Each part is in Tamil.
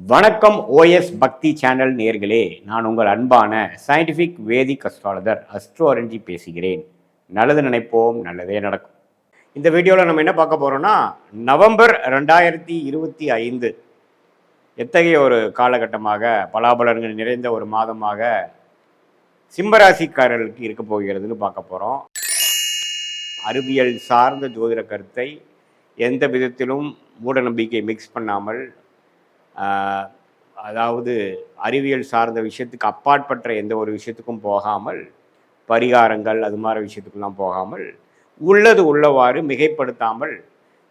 வணக்கம் ஓஎஸ் பக்தி சேனல் நேர்களே நான் உங்கள் அன்பான scientific Vedic astrologer astro Aranji பேசுகிறேன். நல்லது நினைப்போம் நல்லதே நடக்கும். இந்த வீடியோவில் நம்ம என்ன பார்க்க போகிறோம்னா நவம்பர் ரெண்டாயிரத்தி இருபத்தி ஐந்து எத்தகைய ஒரு காலகட்டமாக பலாபலன்கள் நிறைந்த ஒரு மாதமாக சிம்மராசிக்காரர்களுக்கு இருக்க போகிறதுன்னு பார்க்க போகிறோம் அறிவியல் சார்ந்த ஜோதிட கருத்தை எந்த விதத்திலும் மூடநம்பிக்கை மிக்ஸ் பண்ணாமல் அதாவது அறிவியல் சார்ந்த விஷயத்துக்கு அப்பாற்பட்ட எந்த ஒரு விஷயத்துக்கும் போகாமல் பரிகாரங்கள் அது மாதிரி விஷயத்துக்கெல்லாம் போகாமல் உள்ளது உள்ளவாறு மிகைப்படுத்தாமல்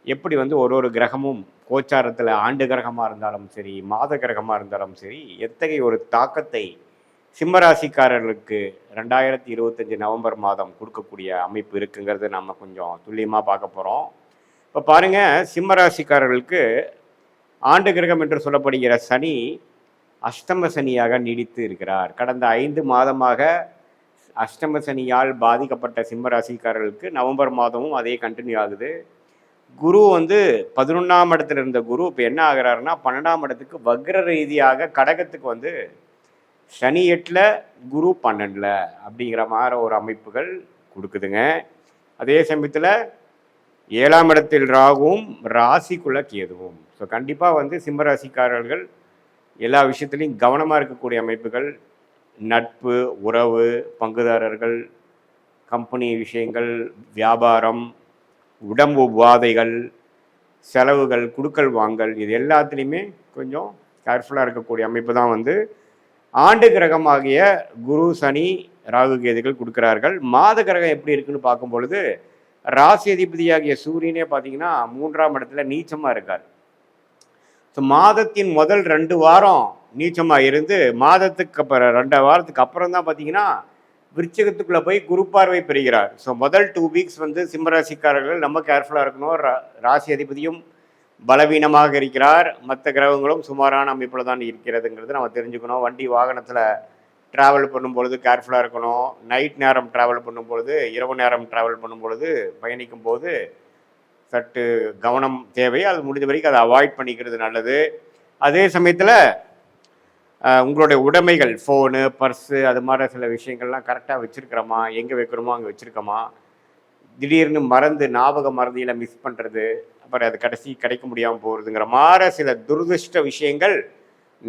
எப்படி வந்து ஒரு ஒரு கிரகமும் கோச்சாரத்தில் ஆண்டு கிரகமாக இருந்தாலும் சரி மாத கிரகமாக இருந்தாலும் சரி எத்தகைய ஒரு தாக்கத்தை சிம்மராசிக்காரர்களுக்கு ரெண்டாயிரத்தி இருபத்தஞ்சி நவம்பர் மாதம் கொடுக்கக்கூடிய அமைப்பு இருக்குங்கிறது நம்ம கொஞ்சம் துல்லியமாக பார்க்க போகிறோம் இப்போ பாருங்கள் சிம்மராசிக்காரர்களுக்கு ஆண்டு கிரகம் என்று சொல்லப்படுகிற சனி அஷ்டம சனியாக நீடித்து இருக்கிறார். கடந்த ஐந்து மாதமாக அஷ்டம சனியால் பாதிக்கப்பட்ட சிம்ம ராசிக்காரர்களுக்கு நவம்பர் மாதமும் அதே கண்டினியூ ஆகுது. குரு வந்து பதினொன்றாம் இடத்துல இருந்த குரு இப்போ என்ன ஆகுறாருன்னா பன்னெண்டாம் இடத்துக்கு வக்ர ரீதியாக கடகத்துக்கு வந்து சனி எட்டில் குரு பன்னெண்டில் அப்படிங்கிற மாதிரி ஒரு அமைப்புகள் கொடுக்குதுங்க. அதே சமயத்தில் ஏழாம் இடத்தில் ராகுவும் ராசிக்குள்ள கேதுவும். ஸோ கண்டிப்பாக வந்து சிம்ம ராசிக்காரர்கள் எல்லா விஷயத்துலையும் கவனமாக இருக்கக்கூடிய அமைப்புகள் நட்பு உறவு பங்குதாரர்கள் கம்பெனி விஷயங்கள் வியாபாரம் உடம்பு உபாதைகள் செலவுகள் குடுக்கல் வாங்கல் இது எல்லாத்துலேயுமே கொஞ்சம் கேர்ஃபுல்லாக இருக்கக்கூடிய அமைப்பு தான் வந்து ஆண்டு கிரகமாகிய குரு சனி ராகு கேதுகள் கொடுக்கிறார்கள். மாத கிரகம் எப்படி இருக்குன்னு பார்க்கும் பொழுது ராசி அதிபதியாகிய சூரியனே பார்த்தீங்கன்னா மூன்றாம் இடத்துல நீச்சமாக இருக்கார். மாதத்தின் முதல் ரெண்டு வாரம் நீச்சமாக இருந்து மாதத்துக்கு அப்புறம் ரெண்டு வாரத்துக்கு அப்புறம் தான் பார்த்தீங்கன்னா விருச்சகத்துக்குள்ளே போய் குரு பார்வை பெறுகிறார். ஸோ முதல் டூ வீக்ஸ் வந்து சிம்மராசிக்காரர்கள் நம்ம கேர்ஃபுல்லாக இருக்கணும். ரா- ராசி அதிபதியும் பலவீனமாக இருக்கிறார். மற்ற கிரகங்களும் சுமாரான அமைப்பில் தான் இருக்கிறதுங்கிறது நம்ம தெரிஞ்சுக்கணும். வண்டி வாகனத்தில் ட்ராவல் பண்ணும்பொழுது கேர்ஃபுல்லாக இருக்கணும். நைட் நேரம் ட்ராவல் பண்ணும்பொழுது இரவு நேரம் ட்ராவல் பண்ணும்பொழுது பயணிக்கும் போது சற்று கவனம் தேவை. அது முடிஞ்ச வரைக்கும் அதை அவாய்ட் பண்ணிக்கிறது நல்லது. அதே சமயத்தில் உங்களுடைய உடைமைகள் ஃபோனு பர்ஸு அது மாதிரி சில விஷயங்கள்லாம் கரெக்டாக வச்சுருக்கிறோமா? எங்கே வைக்கிறோமோ அங்கே வச்சுருக்கோமா? திடீர்னு மறந்து ஞாபக மறதியில் மிஸ் பண்ணுறது அப்புறம் அது கடைசி கிடைக்க முடியாமல் போகிறதுங்கிற மாதிரி சில துரதிருஷ்ட விஷயங்கள்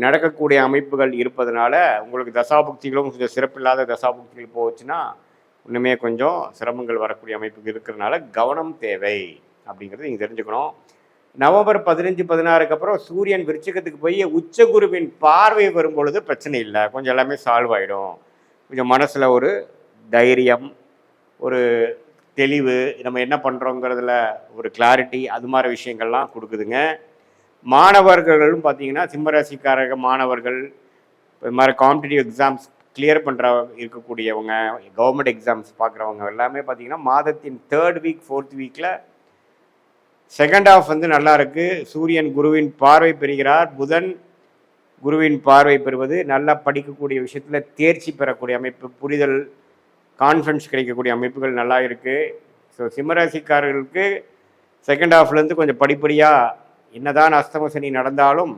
நடக்கக்கூடிய அமைப்புகள் இருப்பதனால உங்களுக்கு தசாபுக்திகளும் கொஞ்சம் சிறப்பில்லாத தசாபுக்திகள் போச்சுன்னா இன்னுமே கொஞ்சம் சிரமங்கள் வரக்கூடிய அமைப்புகள் இருக்கிறதுனால கவனம் தேவை. அப்படிங்கிறது நீங்கள் தெரிஞ்சுக்கணும். நவம்பர் பதினஞ்சு பதினாறுக்கு அப்புறம் சூரியன் விருச்சகத்துக்கு போய் உச்ச குருவின் பார்வை வரும் பொழுது பிரச்சனை இல்லை. கொஞ்சம் எல்லாமே சால்வ் ஆகிடும் கொஞ்சம் மனசில் ஒரு தைரியம் ஒரு தெளிவு நம்ம என்ன பண்ணுறோங்கிறதுல ஒரு கிளாரிட்டி அது மாதிரி விஷயங்கள்லாம் கொடுக்குதுங்க. மாணவர்களும் பார்த்தீங்கன்னா சிம்மராசிக்காரக மாணவர்கள் இது மாதிரி காம்படிட்டிவ் எக்ஸாம்ஸ் கிளியர் பண்ணுற இருக்கக்கூடியவங்க கவர்மெண்ட் எக்ஸாம்ஸ் பார்க்குறவங்க எல்லாமே பார்த்தீங்கன்னா மாதத்தின் தேர்ட் வீக் ஃபோர்த் வீக்கில் செகண்ட் ஹாஃப் வந்து நல்லா இருக்கு. சூரியன் குருவின் பார்வை பெறுகிறார். புதன் குருவின் பார்வை பெறுவது நல்லா படிக்கக்கூடிய விஷயத்தில் தேர்ச்சி பெறக்கூடிய அமைப்பு புரிதல் கான்ஃபிடன்ஸ் கிடைக்கக்கூடிய அமைப்புகள் நல்லா இருக்குது ஸோ சிம்மராசிக்காரர்களுக்கு செகண்ட் ஹாஃப்லேருந்து கொஞ்சம் படிப்படியாக என்னதான் அஸ்தம சனி நடந்தாலும்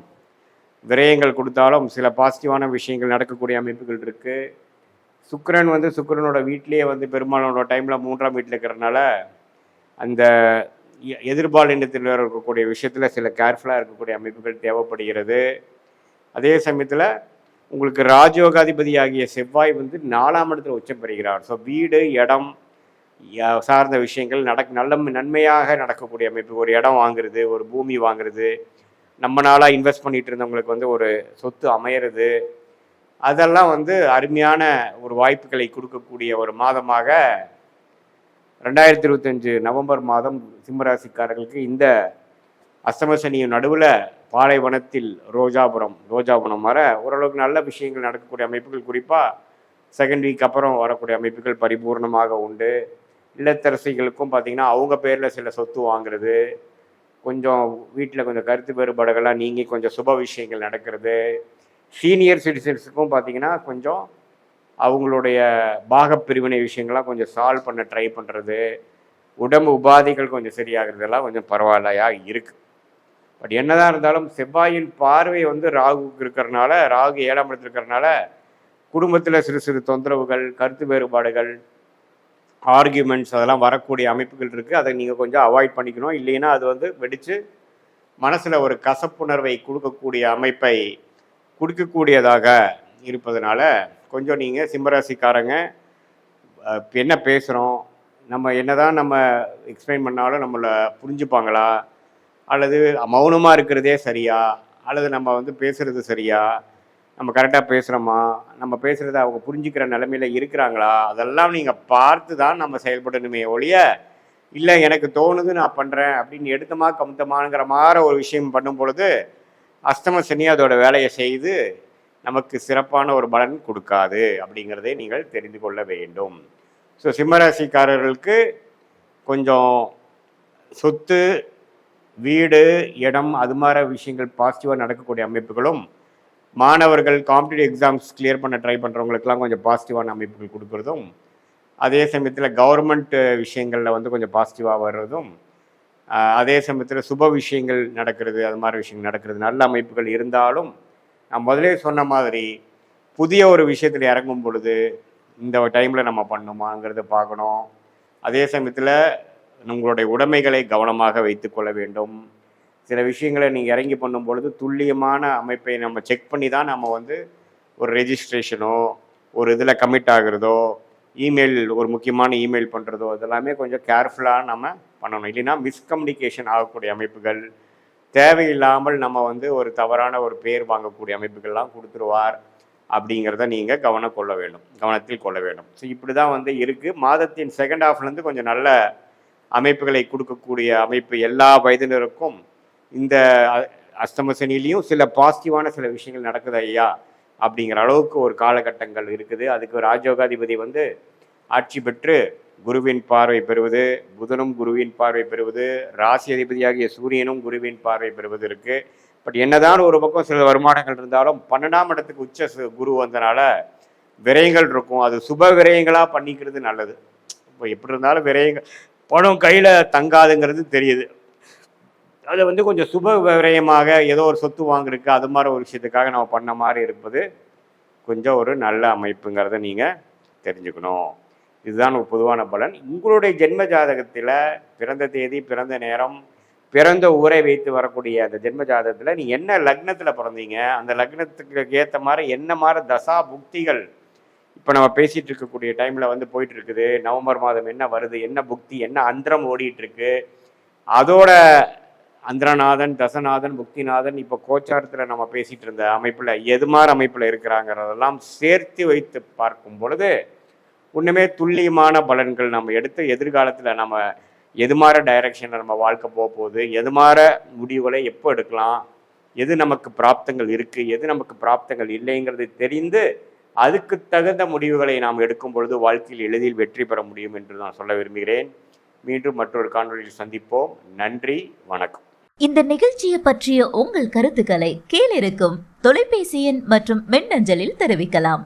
விரயங்கள் கொடுத்தாலும் சில பாசிட்டிவான விஷயங்கள் நடக்கக்கூடிய அமைப்புகள் இருக்குது சுக்கரன் வந்து சுக்கிரனோட வீட்டிலேயே வந்து பெருமாளோட டைமில் மூன்றாம் வீட்டில் இருக்கிறனால அந்த எ- எதிர்பாலினத்தில் இருக்கக்கூடிய விஷயத்தில் சில கேர்ஃபுல்லாக இருக்கக்கூடிய அமைப்புகள் தேவைப்படுகிறது. அதே சமயத்தில் உங்களுக்கு ராஜயோகாதிபதியாகிய செவ்வாய் வந்து நாலாம் இடத்துல உச்சம் பெறுகிறார். ஸோ வீடு இடம் சார்ந்த விஷயங்கள் நடக் நல்ல நன்மையாக நடக்கக்கூடிய அமைப்பு. ஒரு இடம் வாங்குறது ஒரு பூமி வாங்குறது நம்ம நாளாக இன்வெஸ்ட் பண்ணிட்டு இருந்தவங்களுக்கு வந்து ஒரு சொத்து அமையிறது. அதெல்லாம் வந்து அருமையான ஒரு வாய்ப்புகளை கொடுக்கக்கூடிய ஒரு மாதமாக ரெண்டாயிரத்தி இருபத்தஞ்சு நவம்பர் மாதம் சிம்மராசிக்காரர்களுக்கு இந்த அஸ்தமசனியின் நடுவில் பாலைவனத்தில் ரோஜாபுரம் ரோஜாபுரம் வர ஓரளவுக்கு நல்ல விஷயங்கள் நடக்கக்கூடிய அமைப்புகள் குறிப்பாக செகண்ட் வீக் அப்புறம் வரக்கூடிய அமைப்புகள் பரிபூர்ணமாக உண்டு. இல்லத்தரசிகளுக்கும் பார்த்தீங்கன்னா அவங்க பேரில் சில சொத்து வாங்குறது கொஞ்சம் வீட்டில் கொஞ்சம் கருத்து வேறுபாடுகள்லாம் நீங்கி கொஞ்சம் சுப விஷயங்கள் நடக்கிறது. சீனியர் சிட்டிசன்ஸுக்கும் பார்த்தீங்கன்னா கொஞ்சம் அவங்களுடைய பாகப் பிரிவினை விஷயங்கள்லாம் கொஞ்சம் சால்வ் பண்ண ட்ரை பண்ணுறது உடம்பு உபாதைகள் கொஞ்சம் சரியாகிறதெல்லாம் கொஞ்சம் பரவாயில்லையா இருக்குது பட் என்னதான் இருந்தாலும் செவ்வாயின் பார்வை வந்து ராகுக்கு இருக்கிறனால ராகு ஏழாம் இடத்துல இருக்கிறனால குடும்பத்தில் சிறு சிறு தொந்தரவுகள் கருத்து வேறுபாடுகள் ஆர்கியூமெண்ட்ஸ் அதெல்லாம் வரக்கூடிய அமைப்புகள் இருக்குது அதை நீங்கள் கொஞ்சம் அவாய்ட் பண்ணிக்கணும். இல்லைன்னா அது வந்து வெடித்து மனசில் ஒரு கசப்புணர்வை கொடுக்கக்கூடிய அமைப்பை கொடுக்கக்கூடியதாக இருப்பதனால கொஞ்சம் நீங்கள் சிம்மராசிக்காரங்க. என்ன பேசுகிறோம் நம்ம என்ன தான் நம்ம எக்ஸ்பிளைன் பண்ணாலும் நம்மளை புரிஞ்சுப்பாங்களா? அல்லது மௌனமாக இருக்கிறதே சரியா? அல்லது நம்ம வந்து பேசுகிறது சரியா? நம்ம கரெக்டாக பேசுகிறோமா நம்ம பேசுகிறத அவங்க புரிஞ்சுக்கிற நிலமையில இருக்கிறாங்களா? அதெல்லாம் நீங்கள் பார்த்து தான் நம்ம செயல்படணுமே ஒழிய இல்லை எனக்கு தோணுது நான் பண்ணுறேன் அப்படின்னு எடுத்தமா கமுத்தமாங்கிற மாதிரி ஒரு விஷயம் பண்ணும் பொழுது அஸ்தம சனி அதோட வேலையை செய்து நமக்கு சிறப்பான ஒரு பலன் கொடுக்காது அப்படிங்கிறதை நீங்கள் தெரிந்து கொள்ள வேண்டும். ஸோ சிம்மராசிக்காரர்களுக்கு கொஞ்சம் சொத்து வீடு இடம் அது மாதிரி விஷயங்கள் பாசிட்டிவாக நடக்கக்கூடிய அமைப்புகளும் மாணவர்கள் காம்படிட்டிவ் எக்ஸாம்ஸ் கிளியர் பண்ண ட்ரை பண்ணுறவங்களுக்குலாம் கொஞ்சம் பாசிட்டிவான அமைப்புகள் கொடுக்குறதும் அதே சமயத்தில் கவர்மெண்ட் விஷயங்களில் வந்து கொஞ்சம் பாசிட்டிவாக வர்றதும் அதே சமயத்தில் சுப விஷயங்கள் நடக்கிறது அது மாதிரி விஷயங்கள் நடக்கிறது நல்ல அமைப்புகள் இருந்தாலும் நான் முதலே சொன்ன மாதிரி புதிய ஒரு விஷயத்தில் இறங்கும் பொழுது இந்த டைமில் நம்ம பண்ணுமாங்கிறத பார்க்கணும். அதே சமயத்தில் உங்களுடைய உடைமைகளை கவனமாக வைத்துக்கொள்ள வேண்டும். சில விஷயங்களை நீங்கள் இறங்கி பண்ணும் பொழுது துல்லியமான அமைப்பை நம்ம செக் பண்ணி தான் நம்ம வந்து ஒரு ரெஜிஸ்ட்ரேஷனோ ஒரு இதில் கமிட் ஆகிறதோ இமெயில் ஒரு முக்கியமான இமெயில் பண்ணுறதோ இதெல்லாமே கொஞ்சம் கேர்ஃபுல்லாக நம்ம பண்ணணும். இல்லைன்னா மிஸ்கம்யூனிகேஷன் ஆகக்கூடிய அமைப்புகள் தேவையில்லாமல் நம்ம வந்து ஒரு தவறான ஒரு பேர் வாங்கக்கூடிய அமைப்புகள்லாம் கொடுத்துருவார் அப்படிங்கிறத நீங்கள் கவனம் கொள்ள வேண்டும். கவனத்தில் கொள்ள வேண்டும். ஸோ இப்படி தான் வந்து இருக்குது மாதத்தின் செகண்ட் ஹாஃப்லேருந்து கொஞ்சம் நல்ல அமைப்புகளை கொடுக்கக்கூடிய அமைப்பு எல்லா வயதினருக்கும் இந்த அஷ்டம சனிலையும் சில பாசிட்டிவான சில விஷயங்கள் நடக்குது ஐயா அப்படிங்கிற அளவுக்கு ஒரு காலகட்டங்கள் இருக்குது. அதுக்கு ராஜயோகாதிபதி வந்து ஆட்சி பெற்று குருவின் பார்வை பெறுவது புதனும் குருவின் பார்வை பெறுவது ராசி அதிபதியாகிய சூரியனும் குருவின் பார்வை பெறுவது இருக்கு. பட் என்னதான் ஒரு பக்கம் சில வருமானங்கள் இருந்தாலும் பன்னெண்டாம் இடத்துக்கு உச்ச சு- குரு வந்தனால விரயங்கள் இருக்கும். அது சுப விரயங்களா பண்ணிக்கிறது நல்லது. இப்போ எப்படி இருந்தாலும் விரயங்கள் பணம் கையில தங்காதுங்கிறது தெரியுது. அதை வந்து கொஞ்சம் சுப விரயமாக ஏதோ ஒரு சொத்து வாங்கிருக்கு அது மாதிரி ஒரு விஷயத்துக்காக நம்ம பண்ண மாதிரி இருப்பது கொஞ்சம் ஒரு நல்ல அமைப்புங்கிறத நீங்கள் தெரிஞ்சுக்கணும். இதுதான் ஒரு பொதுவான பலன். உங்களுடைய ஜென்ம ஜாதகத்தில் பிறந்த தேதி பிறந்த நேரம் பிறந்த ஊரை வைத்து வரக்கூடிய அந்த ஜென்ம ஜாதகத்தில் நீ என்ன லக்னத்தில் பிறந்தீங்க அந்த லக்னத்துக்கு ஏற்ற மாதிரி என்ன மாதிரி தசா புக்திகள் இப்போ நம்ம பேசிகிட்டு இருக்கக்கூடிய டைமில் வந்து போயிட்டு இருக்குது. நவம்பர் மாதம் என்ன வருது என்ன புக்தி என்ன அந்தரம் ஓடிட்டுருக்கு அதோட அந்திரநாதன் தசநாதன் புக்திநாதன் இப்போ கோச்சாரத்தில் நம்ம பேசிகிட்டு இருந்த அமைப்பில் எதுமாறு அமைப்பில் இருக்கிறாங்கிறதெல்லாம் சேர்த்து வைத்து பார்க்கும் பொழுது ஒன்றுமே துல்லியமான பலன்கள் நம்ம எடுத்து எதிர்காலத்தில் நம்ம எதுமாற டைரக்ஷனில் நம்ம வாழ்க்கை போக போகுது எதுமாற முடிவுகளை எப்போ எடுக்கலாம் எது நமக்கு பிராப்தங்கள் இருக்குது எது நமக்கு பிராப்தங்கள் இல்லைங்கிறது தெரிந்து அதுக்கு தகுந்த முடிவுகளை நாம் எடுக்கும் பொழுது வாழ்க்கையில் எளிதில் வெற்றி பெற முடியும் என்று நான் சொல்ல விரும்புகிறேன். மீண்டும் மற்றொரு காணொளியில் சந்திப்போம். நன்றி வணக்கம். இந்த நிகழ்ச்சியை பற்றிய உங்கள் கருத்துக்களை கீழிருக்கும் தொலைபேசி எண் மற்றும் மின்னஞ்சலில் தெரிவிக்கலாம்.